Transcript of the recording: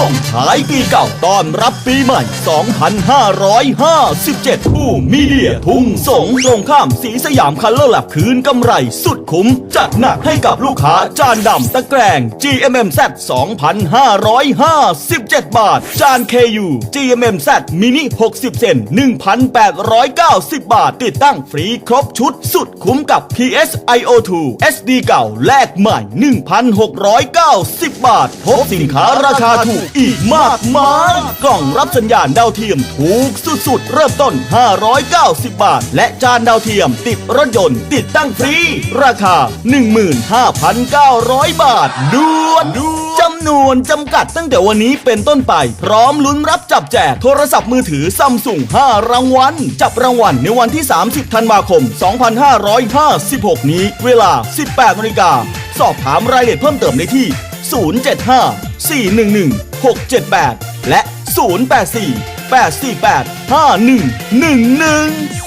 ส่งท้ายปีเก่าต้อนรับปีใหม่ 2557 ผู้มีเดียทุ่งสงตรงข้ามสีสยามคัลเลอร์แลบคืนกำไรสุดคุ้ม จัดหนักให้กับลูกค้าจานดำตะแกรง GMMZ 2,557 บาท จาน KU GMMZ มินิ 60 เซน 1,890 บาท ติดตั้งฟรีครบชุดสุดคุ้มกับ PSIO2 SD เก่าแลกใหม่ 1,690 บาท พบสินค้าราคาถูกอีกมากมายกล่องรับสัญญาณดาวเทียมถูกสุดๆ เริ่มต้น 590 บาท และจานดาวเทียม ติดรถยนต์ ติดตั้งฟรี ราคา 15,900 บาทด่วนจำนวนจำกัดตั้งแต่วันนี้เป็นต้นไป พร้อมลุ้นรับจับแจกโทรศัพท์มือถือซัมซุง5รางวัล จับรางวัลในวันที่ 30 ธันวาคม 2556 นี้ เวลา 18นาฬิกาสอบถามรายละเอียดเพิ่มเติมได้ที่ 075 411 678 และ 084 848 5111